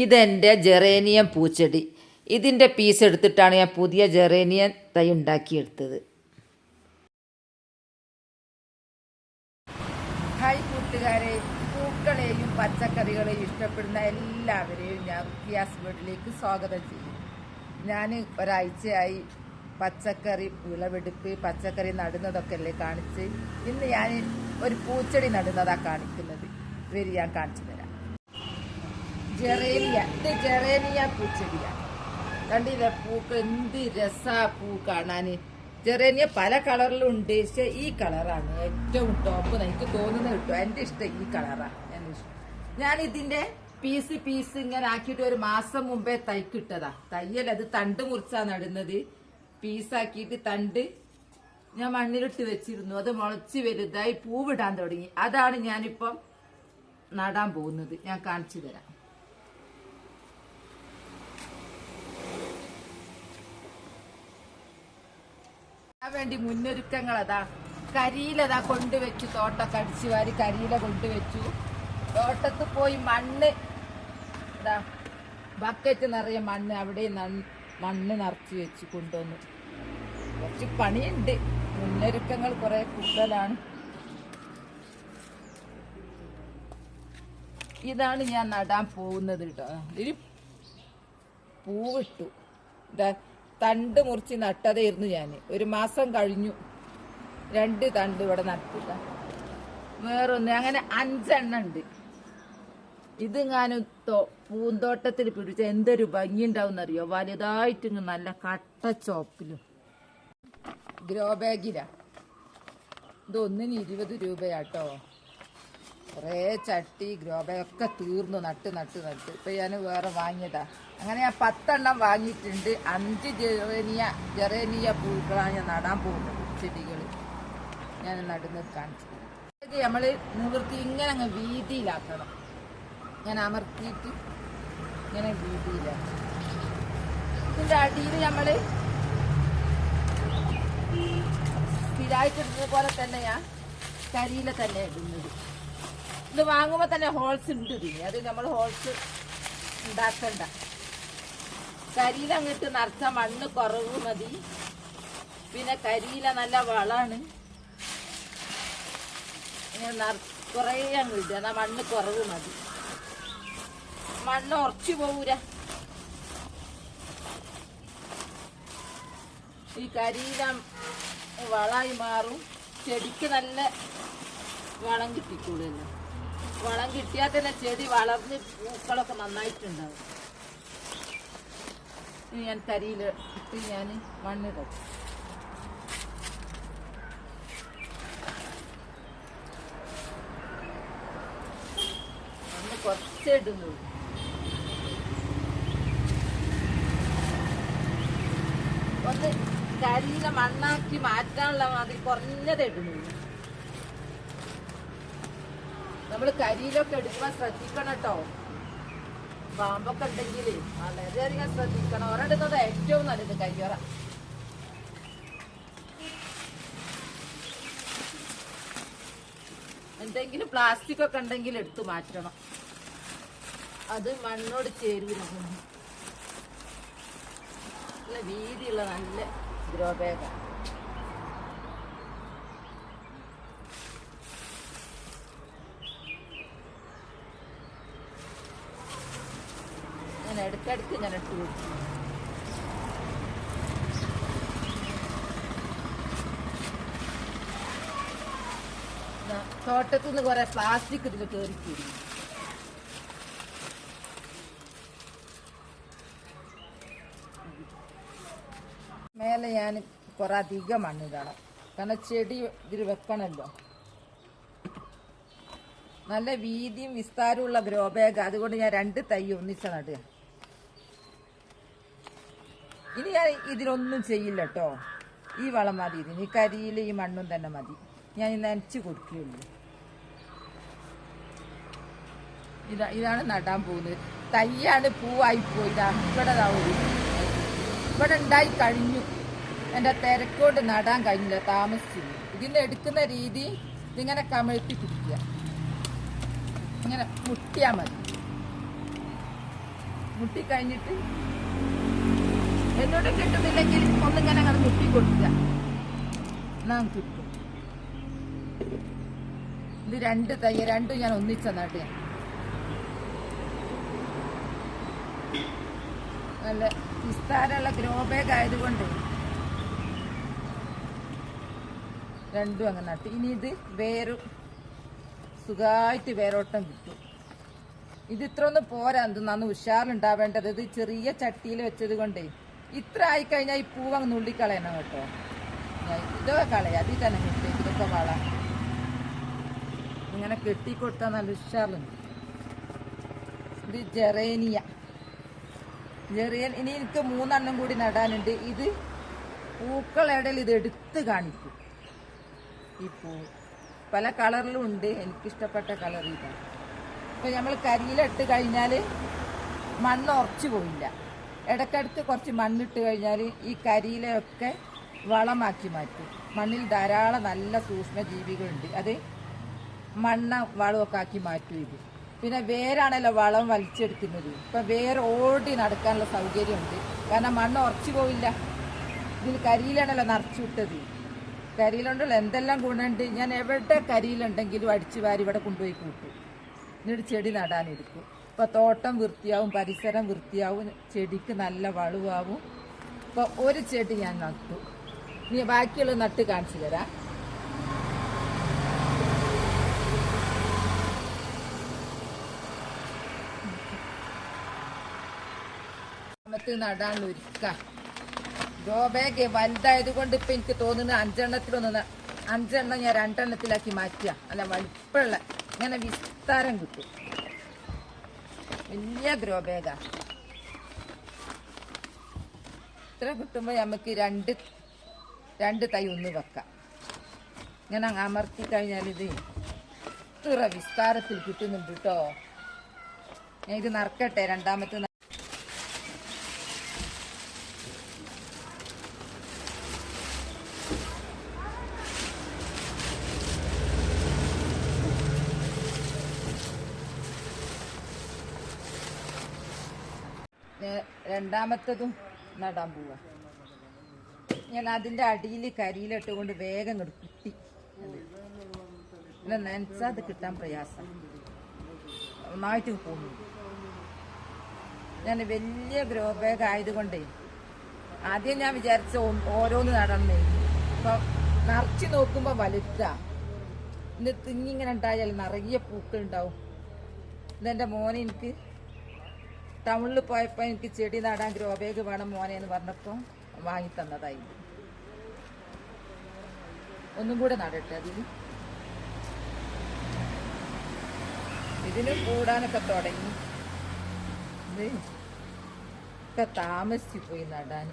ഇതെന്റെ ജെറേനിയം പൂച്ചെടി. ഇതിന്റെ പീസ് എടുത്തിട്ടാണ് ഞാൻ പുതിയ ജെറേനിയം തൈ ഉണ്ടാക്കിയെടുത്തത്. ഹായ് കൂട്ടുകാരെ പൂക്കളെയും പച്ചക്കറികളെയും ഇഷ്ടപ്പെടുന്ന എല്ലാവരെയും ഞാൻ റുക്കിയാസ് വീട്ടിലേക്ക് സ്വാഗതം ചെയ്യും ഞാൻ ഒരാഴ്ചയായി പച്ചക്കറി വിളവെടുപ്പ് പച്ചക്കറി നടുന്നതൊക്കെ അല്ലേ കാണിച്ച് ഇന്ന് ഞാൻ ഒരു പൂച്ചെടി നടുന്നതാണ് കാണിക്കുന്നത്. വരി ഞാൻ കാണിച്ചു തരാം ജെറേനിയ ഇത് ജെറേനിയ പൂച്ചെടിയാണ് കണ്ടില്ലേ? പൂക്ക് എന്ത് രസാ പൂ കാണാൻ ജെറേനിയ പല കളറിലും ഉണ്ട് പക്ഷെ ഈ കളറാണ് ഏറ്റവും ടോപ്പ് എനിക്ക് തോന്നുന്നത് കിട്ടും. എന്റെ ഇഷ്ടം ഈ കളറാണ് എന്റെ ഇഷ്ടം. ഞാൻ ഇതിന്റെ പീസ് പീസ് ഇങ്ങനെ ആക്കിയിട്ട് ഒരു മാസം മുമ്പേ തൈക്കിട്ടതാ. തയ്യൽ അത് തണ്ട് മുറിച്ചാ നടുന്നത്. പീസാക്കിയിട്ട് തണ്ട് ഞാൻ മണ്ണിലിട്ട് വെച്ചിരുന്നു. അത് മുളച്ച് വലുതായി പൂവിടാൻ തുടങ്ങി. അതാണ് ഞാനിപ്പം നടാൻ പോകുന്നത്. ഞാൻ കാണിച്ചു തരാം. വേണ്ടി മുന്നൊരുക്കങ്ങൾ അതാ. കരിയിലതാ കൊണ്ടുവച്ചു തോട്ടൊക്കെ അടിച്ചു വാരി കരിയില കൊണ്ടുവച്ചു. തോട്ടത്ത് പോയി മണ്ണ് ഇതാ ബക്കറ്റ് നിറയെ മണ്ണ് അവിടെ മണ്ണ് നിറച്ചു വെച്ച് കൊണ്ടുവന്നു. കുറച്ച് പണിയുണ്ട്. മുന്നൊരുക്കങ്ങൾ കുറെ കൂടുതലാണ്. ഇതാണ് ഞാൻ നടാൻ പോകുന്നത് കേട്ടോ. ഇതിൽ പൂവിട്ടു. ഇതാ തണ്ട് മുറിച്ച് നട്ടതായിരുന്നു ഞാൻ ഒരു മാസം കഴിഞ്ഞു. രണ്ട് തണ്ട് ഇവിടെ നട്ടില്ല. വേറൊന്ന് അങ്ങനെ അഞ്ചെണ്ണ ഉണ്ട്. ഇത് ഞാൻ പൂന്തോട്ടത്തിൽ പിടിച്ച എന്തൊരു ഭംഗി ഉണ്ടാവും അറിയോ വലുതായിട്ട് നല്ല കട്ട ചോപ്പിലും. ഗ്രോ ബാഗിലാ. ഇത് ഒന്നിന് ഇരുപത് രൂപയാട്ടോ. കുറേ ചട്ടി ഗ്രോബയൊക്കെ തീർന്നു നട്ട് നട്ട് നട്ട്. ഇപ്പം ഞാൻ വേറെ വാങ്ങിയതാ. അങ്ങനെ ഞാൻ പത്തെണ്ണം വാങ്ങിയിട്ടുണ്ട്. അഞ്ച് ജെറേനിയ ജെറേനിയ പൂക്കളാണ് ഞാൻ നടാൻ പോകുന്നത് ചെടികൾ ഞാൻ നടുന്നത് കാണിച്ചു. ഇത് നമ്മൾ നിവൃത്തി ഇങ്ങനെ അങ്ങ് വീതിയിലാക്കണം. ഞാൻ അമർത്തിയിട്ട് ഇങ്ങനെ വീതിയിലാക്കണം. ഇതിന്റെ അടിയിൽ നമ്മൾ സ്ഥിരമായിട്ടിടുന്നത് പോലെ തന്നെയാണ് കരിയില തന്നെ ഇടുന്നത്. ഇത് വാങ്ങുമ്പോൾ തന്നെ ഹോൾസ് ഉണ്ട് ഇതിന്. അത് നമ്മൾ ഹോൾസ് ഉണ്ടാക്കണ്ട. കരിയില അങ്ങോട്ട് നിറച്ച മണ്ണ് കുറവ് മതി. പിന്നെ കരിയില നല്ല നിറ- കുറേ അങ്ങ് ഇടുക. എന്നാ മണ്ണ് കുറവ് മതി. മണ്ണ് ഉറച്ചു പോവൂര ഈ കരിയില വളമായി മാറും. ചെടിക്ക് നല്ല വളം കിട്ടിക്കൂടല്ലോ വളം കിട്ടിയാൽ തന്നെ ചെടി വളർന്ന് പൂക്കളൊക്കെ നന്നായിട്ടുണ്ടാവും. ഞാൻ തരിയിൽ ഇട്ട് ഞാൻ മണ്ണിടും. മണ്ണ് ഒന്ന് കരിയില മണ്ണാക്കി മാറ്റാനുള്ള മാതിരി കുറഞ്ഞതേ നമ്മൾ കരിയിലൊക്കെ എടുക്കുമ്പോൾ ശ്രദ്ധിക്കണം കേട്ടോ. പാമ്പൊക്കെ ഉണ്ടെങ്കിൽ വളരെയധികം ശ്രദ്ധിക്കണം. ഒരിടുന്നത് ഏറ്റവും നല്ലത് കരിയോറ എന്തെങ്കിലും പ്ലാസ്റ്റിക് ഒക്കെ ഉണ്ടെങ്കിൽ എടുത്തു മാറ്റണം. അത് മണ്ണോട് ചേരൂല നല്ല വീതിയുള്ള നല്ല ഗ്രോ ബാഗാണ് ഞാൻ ഇടയ്ക്കിടയ്ക്ക് ഞാൻ ഇട്ട് കൊടുക്കും തോട്ടത്തിൽ നിന്ന് കുറെ പ്ലാസ്റ്റിക് ഇതിൽ കയറിക്കൂടി മേലെ ഞാൻ കുറെ അധികം മണ്ണിടണം കാരണം ചെടി ഇതിൽ വെക്കണമല്ലോ നല്ല വീതിയും വിസ്താരമുള്ള ഗ്രോ ബാഗ് അതുകൊണ്ട് ഞാൻ രണ്ട് തൈ ഒന്നിച്ച നടുക. ഇനി ഞാൻ ഇതിലൊന്നും ചെയ്യില്ല കേട്ടോ ഈ വളം മതി ഇതിന്. ഈ കരിയിൽ ഈ മണ്ണും തന്നെ മതി. ഞാൻ നനച്ച് കൊടുക്കുകയുള്ളൂ. ഇതാ ഇതാണ് നടാൻ പോകുന്നത്. തയ്യാണ് പൂവായി പോയി ഇതാ ഇവിടെ ഇവിടെ ഉണ്ടായി കഴിഞ്ഞു. എന്റെ തിരക്കോട്ട് നടാൻ കഴിഞ്ഞില്ല താമസിച്ചില്ല ഇതിന്റെ എടുക്കുന്ന രീതി ഇതിങ്ങനെ കമഴ്ത്തി പിടിക്കുക ഇങ്ങനെ മുട്ടിയാൽ മതി. മുട്ടി കഴിഞ്ഞിട്ട് എന്നോട് കിട്ടുന്നില്ലെങ്കിൽ ഒന്നിങ്ങനെ അങ്ങനെ മുട്ടി കൊടുക്കുക നാം കിട്ടും. ഇത് രണ്ട് തയ്യ രണ്ടും ഞാൻ ഒന്നിച്ച നാട്ട് നല്ല വിസ്താരമുള്ള ഗ്രോ ബാഗ് ആയതുകൊണ്ട് രണ്ടും അങ്ങനെ നട്ട്. ഇനി ഇത് വേരും സുഖമായിട്ട് വേരോട്ടം കിട്ടും. ഇത് ഇത്ര ഒന്നും പോരാ. എന്ത് നന്ന് ഉഷാറുണ്ടാവേണ്ടത് ഇത് ചെറിയ ചട്ടിയിൽ വെച്ചത് കൊണ്ട് ഇത്ര ആയിക്കഴിഞ്ഞാൽ ഈ പൂവങ്ങ് നുള്ളിക്കളയണം കേട്ടോ. ഇതൊക്കെ കളയാം. അതിൽ തന്നെ കിട്ടും ഇതൊക്കെ വള. ഇങ്ങനെ കെട്ടിക്കൊടുത്താൽ നല്ല ഉഷാറുണ്ട്. ഇത് ജെറേനിയ. ജെറിയൻ ഇനി എനിക്ക് മൂന്നെണ്ണം കൂടി നടാനുണ്ട്. ഇത് പൂക്കളിടയിൽ ഇത് എടുത്ത് കാണിക്കും. ഈ പൂ. പല കളറിലും ഉണ്ട്. എനിക്കിഷ്ടപ്പെട്ട കളർ ഇതാണ്. ഇപ്പൊ നമ്മൾ കരിയിലിട്ട് കഴിഞ്ഞാൽ മണ്ണ് ഉറച്ചു പോയില്ല ഇടയ്ക്കിടയ്ക്ക് കുറച്ച് മണ്ണിട്ട് കഴിഞ്ഞാൽ ഈ കരിയിലൊക്കെ വളമാക്കി മാറ്റും. മണ്ണിൽ ധാരാളം നല്ല സൂക്ഷ്മജീവികളുണ്ട് അത് മണ്ണ വളമൊക്കെ ആക്കി മാറ്റും ഇത്. പിന്നെ വേരാണല്ലോ വളം വലിച്ചെടുക്കുന്നത്. ഇപ്പം വേര് ഓടി നടക്കാനുള്ള സൗകര്യമുണ്ട്. കാരണം മണ്ണ് ഉറച്ചു പോവില്ല. ഇതിൽ കരിയിലാണല്ലോ നിറച്ചു വിട്ടത്. കരിയിലുണ്ടല്ലോ എന്തെല്ലാം ഗുണമുണ്ട്. ഞാൻ എവിടെ കരിയിലുണ്ടെങ്കിലും അടിച്ചു വാരി ഇവിടെ കൊണ്ടുപോയി കൂട്ടും. എന്നിട്ട് ചെടി നടാനെടുക്കും ഇപ്പൊ തോട്ടം വൃത്തിയാവും പരിസരം വൃത്തിയാവും ചെടിക്ക് നല്ല വളവാവും. ഇപ്പോൾ ഒരു ചെടി ഞാൻ നട്ടു. ഇനി ബാക്കിയുള്ള നട്ട് കാണിച്ചു തരാം. നമുക്ക് വലുതായത് കൊണ്ട് ഇപ്പൊ എനിക്ക് തോന്നുന്നത് അഞ്ചെണ്ണത്തിലൊന്ന് അഞ്ചെണ്ണം ഞാൻ രണ്ടെണ്ണത്തിലാക്കി മാറ്റുക അല്ല വലിപ്പമുള്ള ഇങ്ങനെ വിസ്താരം കിട്ടും. വലിയ ഗ്രോ ബാഗാ. ഇത്ര കിട്ടുമ്പോൾ നമുക്ക് രണ്ട് രണ്ട് തൈ ഒന്ന് വെക്കാം. ഇങ്ങനെ അമർത്തി കഴിഞ്ഞാൽ ഇത് ഇത്ര വിസ്താരത്തിൽ കിട്ടുന്നുണ്ട് കേട്ടോ ഞാൻ ഇത് നറക്കട്ടെ രണ്ടാമത്തെ ന- ഞാൻ രണ്ടാമത്തതും നടാൻ പോവാ. ഞാൻ അതിന്റെ അടിയിൽ കരിയിലിട്ട് കൊണ്ട് വേഗം ഇങ്ങോട്ട് അത്. പിന്നെ അത് കിട്ടാൻ പ്രയാസം. നന്നായിട്ട് പോകുന്നു. ഞാൻ വലിയ ഗ്രോ ബാഗ് ആയതുകൊണ്ടേ ആദ്യം ഞാൻ വിചാരിച്ച ഓരോന്ന് നടന്നേ. അപ്പൊ നിറച്ച് നോക്കുമ്പോ വലുതാ. ഇന്ന് തിങ്ങിങ്ങനെ ഉണ്ടായാൽ നിറയെ പൂക്കൾ ഉണ്ടാവും. ഇതെന്റെ മോനെ എനിക്ക് ടൗണിൽ പോയപ്പോൾ എനിക്ക് ചെടി നടാൻ ഗ്രോ ബാഗ് വേണം മോനെ എന്ന് പറഞ്ഞപ്പോൾ വാങ്ങി തന്നതായി. ഒന്നും കൂടെ നടട്ടെ അതിൽ ഇതിന് കൂടാനൊക്കെ തുടങ്ങി. ഒക്കെ താമസിച്ചു പോയി നടാൻ.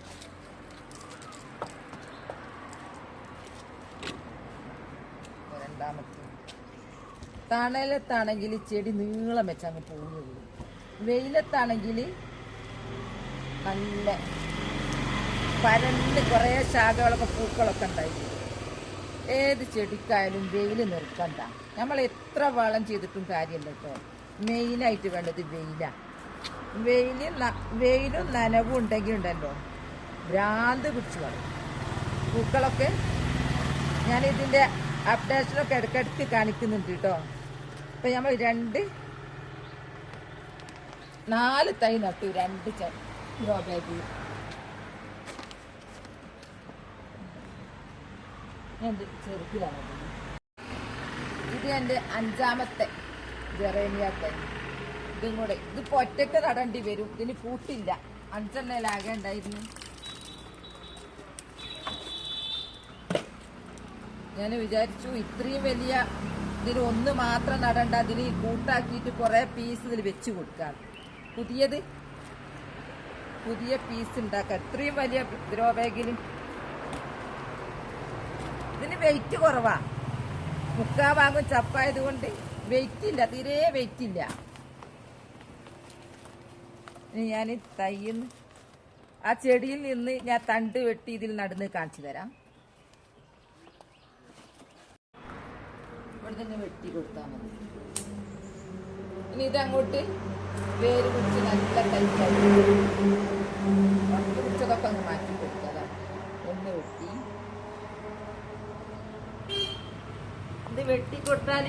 രണ്ടാമത്തെ. തണലത്താണെങ്കിൽ ചെടി നീളം വെച്ചാൽ പോകുന്നുള്ളൂ. വെയിലത്താണെങ്കിൽ നല്ല പരന്ന് കുറേ ശാഖകളൊക്കെ പൂക്കളൊക്കെ ഉണ്ടായി. ഏത് ചെടിക്കായാലും വെയിൽ നിർക്കണ്ട. നമ്മൾ എത്ര വളം ചെയ്തിട്ടും കാര്യമില്ല കേട്ടോ. മെയിനായിട്ട് വേണ്ടത് വെയിലാണ് വെയിൽ വെയിലും നനവും ഉണ്ടെങ്കിൽ ഉണ്ടല്ലോ. ഭ്രാന്ത് പിടിച്ചു കളയും പൂക്കളൊക്കെ ഞാനിതിന്റെ അപ്ഡേഷനൊക്കെ ഇടയ്ക്കിടയ്ക്ക് കാണിക്കുന്നുണ്ട് കേട്ടോ. അപ്പം നമ്മൾ രണ്ട് നാല് തൈ നട്ടു രണ്ട് ഗ്രോ ഇത് ചെറുക്കിലാണ് ഇത്. എന്റെ അഞ്ചാമത്തെ ജെറേനിയ തൈ. ഇതും കൂടെ. ഇത് ഒറ്റയ്ക്ക് നടേണ്ടി വരും. ഇതിന് കൂട്ടില്ല. അഞ്ചെണ്ണയിലാകെ ഉണ്ടായിരുന്നു. ഞാൻ വിചാരിച്ചു ഇത്രയും വലിയ ഇതിന് ഒന്ന് മാത്രം നടണ്ട അതിന് കൂട്ടാക്കിയിട്ട് കുറെ പീസ് ഇതിൽ വെച്ച് കൊടുക്കാം. പുതിയത്. പുതിയ പീസ് ഉണ്ടാക്കാൻ. ഇത്രയും വലിയ ഗ്രോ ബാഗിൽ ഇതിന് വെയിറ്റ് കുറവാ. മുക്കാ ഭാഗം ചപ്പായത് കൊണ്ട് വെയിറ്റ് ഇല്ല. തീരെ വെയിറ്റ് ഇല്ല. ഇനി ഞാൻ തയ്യിൽ ആ ചെടിയിൽ നിന്ന് ഞാൻ തണ്ട് വെട്ടി ഇതിൽ നടന്ന് കാണിച്ചു തരാം. ഇവിടെ തന്നെ വെട്ടി കൊടുത്താൽ മതി. ഇനി ഇതങ്ങോട്ട് വേര് പിടിച്ച് നല്ല കൈക്കായി പണ്ട് പിടിച്ചതൊക്കെ അങ്ങ് മാറ്റി കൊടുക്കുക ഒന്ന് വെട്ടി. ഇത് വെട്ടി കൊടുത്താൽ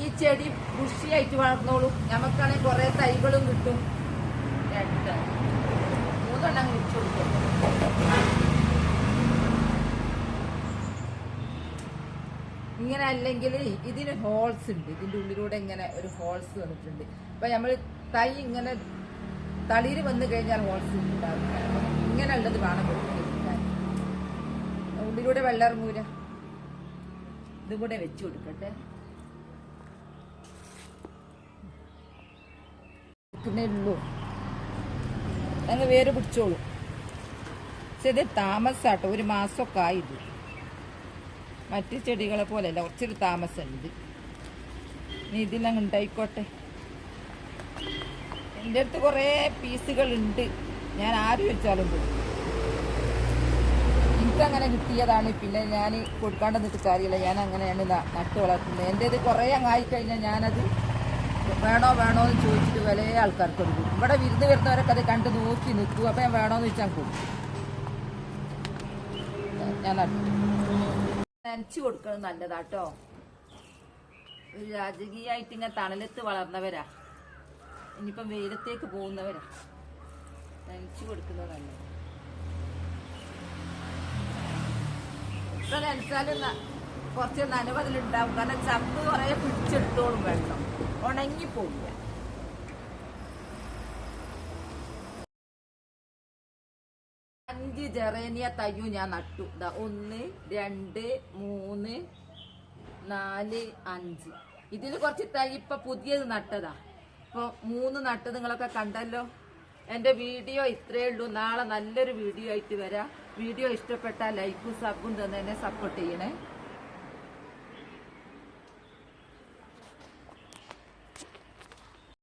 ഈ ചെടി ബുഷിയായിട്ട് വളർന്നോളും. നമുക്കാണെങ്കിൽ കുറേ തൈകളും കിട്ടും. രണ്ട് മൂന്നെണ്ണം വിളിച്ചു കൊടുക്കും ഇങ്ങനെ അല്ലെങ്കിൽ ഇതിന് ഹോൾസ് ഉണ്ട്. ഇതിന്റെ ഉള്ളിലൂടെ ഇങ്ങനെ ഒരു ഹോൾസ് വന്നിട്ടുണ്ട്. അപ്പം നമ്മൾ തൈ ഇങ്ങനെ തളിര് വന്നു കഴിഞ്ഞാൽ ഹോൾസ് ഉണ്ടാവില്ല അപ്പൊ ഇങ്ങനെ ഉള്ളത് വേണം കൊടുക്കാൻ. ഉള്ളിലൂടെ വെള്ളം ഇറങ്ങൂല ഇതും കൂടെ വെച്ചു കൊടുക്കട്ടെ. ഉള്ളൂ. അങ്ങ് വേര് പിടിച്ചോളൂ. പക്ഷെ ഇത് താമസാട്ടോ ഒരു മാസമൊക്കെ ഇത് മറ്റു ചെടികളെ പോലെയല്ല കുറച്ചൊരു താമസമുണ്ട്. ഇനി ഇതിലങ്ങ് ഉണ്ടായിക്കോട്ടെ. എന്റെ അടുത്ത് കുറേ പീസുകൾ ഉണ്ട് ഞാൻ ആര് വെച്ചാലും എനിക്കങ്ങനെ കിട്ടിയതാണ്. പിന്നെ ഞാൻ കൊടുക്കാണ്ട് നിന്നിട്ട് കാര്യമില്ല. ഞാൻ അങ്ങനെയാണ് നട്ട് വളർത്തുന്നത്. ഇത് കുറേ അങ്ങായി കഴിഞ്ഞാൽ ഞാനത് വേണോ വേണോ എന്ന് ചോദിച്ചിട്ട് വില ആൾക്കാർക്ക് കൊടുക്കും. ഇവിടെ വിരുന്ന് വരുന്നവരൊക്കെ അത് കണ്ട് നോക്കി നിൽക്കും. അപ്പം ഞാൻ വേണോന്ന് വെച്ചാൽ കൊടുക്കും. ഞാൻ നനച്ചു കൊടുക്കുന്നത് നല്ലതാട്ടോ. ഒരു രാജകീയമായിട്ട് ഇങ്ങനെ തണലത്ത് വളർന്നവരാ. ഇനിയിപ്പം വെയിലത്തേക്ക് പോകുന്നവരാ. നനച്ചു കൊടുക്കുന്നതല്ല. ഇത്ര നനച്ചാലും കുറച്ച് നനവതിലുണ്ടാവും. കാരണം ചപ്പ് കുറേ പിടിച്ചെടുത്തോളും വെള്ളം. ഉണങ്ങിപ്പോവില്ല. അഞ്ച് ജെറേനിയ തയ്യും ഞാൻ നട്ടു. ദാ ഒന്ന് രണ്ട് മൂന്ന് നാല് അഞ്ച്. ഇതിൽ കുറച്ച് തൈ ഇപ്പൊ പുതിയത് നട്ടതാ. ഇപ്പൊ മൂന്ന് നട്ട് നിങ്ങളൊക്കെ കണ്ടല്ലോ. എന്റെ വീഡിയോ ഇത്രയേ ഉള്ളൂ. നാളെ നല്ലൊരു വീഡിയോ ആയിട്ട് വരാം. വീഡിയോ ഇഷ്ടപ്പെട്ടാൽ ലൈക്കും സബും തന്നെ സപ്പോർട്ട് ചെയ്യണേ.